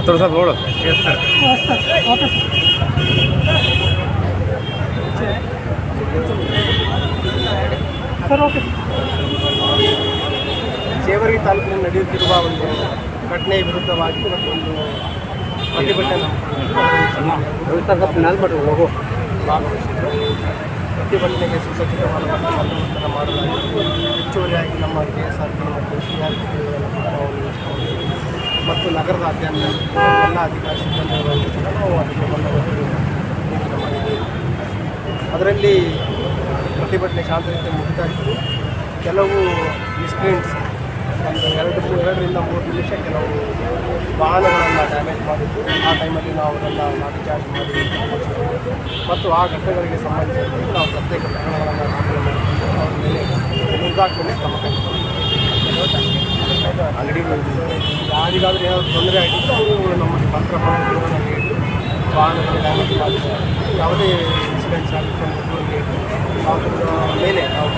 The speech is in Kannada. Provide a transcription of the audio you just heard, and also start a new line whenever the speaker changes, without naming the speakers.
ಹತ್ತು ಓಕೆ ನೋಡು
ಓಕೆ ಸರ್ ಓಕೆ.
ಜೇವರ್ಗಿ ತಾಲೂಕಿನಲ್ಲಿ ನಡೆಯುತ್ತಿರುವ ಒಂದು ಘಟನೆ ವಿರುದ್ಧವಾಗಿ ಇವತ್ತೊಂದು ಪ್ರತಿಭಟನೆ.
ಹೋಗು
ಭಾಗವಹಿಸಿದ್ರು ಪ್ರತಿಭಟನೆಗೆ ಸುಸಜ್ಜಿತವಾದ ಮಾಡಲಾಗಿತ್ತು ಹೆಚ್ಚುವರಿಯಾಗಿ ನಮ್ಮ ಕೆ ಎಸ್ ಆರ್ ಪಿ ಮತ್ತು ಸಿ ಆರ್ ಪಿ ಮತ್ತು ನಗರದಾದ್ಯಂತ ಎಲ್ಲ ಅಧಿಕಾರಿ ನಾವು ಅದಕ್ಕೆ ಅದರಲ್ಲಿ ಪ್ರತಿಭಟನೆ ಶಾಂತ ಇತ್ತು. ಕೆಲವು ಮಿಸ್ಕ್ರೀನ್ಸ್ ಒಂದು ಎರಡು ಎರಡರಿಂದ ಮೂರು ನಿಮಿಷ ಕೆಲವು ವಾಹನಗಳನ್ನು ಡ್ಯಾಮೇಜ್ ಮಾಡಿದ್ದು. ಆ ಟೈಮಲ್ಲಿ ನಾವು ಅದನ್ನು ಲಾಠಿ ಚಾರ್ಜ್ ಮಾಡಿ ಮತ್ತು ಆ ಘಟನೆಗಳಿಗೆ ಸಂಬಂಧಿಸಿದಂತೆ ನಾವು ಪ್ರತ್ಯೇಕ ಪ್ರಕರಣಗಳನ್ನು ದಾಖಲೆ ಮಾಡಿಕೊಂಡು ಅವರ ಮೇಲೆ ಮುಂದಾಗ್ತೇನೆ ಕ್ರಮ. ಅಂಗಡಿ ಯಾರಿಗಾದ್ರೂ ಏನಾದರೂ ತೊಂದರೆ ಆಗಿತ್ತು ಅವರು ನಮ್ಮ ಪತ್ರ ನೀಡಿ ವಾಹನಗಳು ಡ್ಯಾಮೇಜ್ ಮಾಡಿದ್ದಾರೆ ಯಾವುದೇ ಇನ್ಸಿಡೆಂಟ್ಸ್ ಆಗಿತ್ತು ಮೇಲೆ ನಾವು.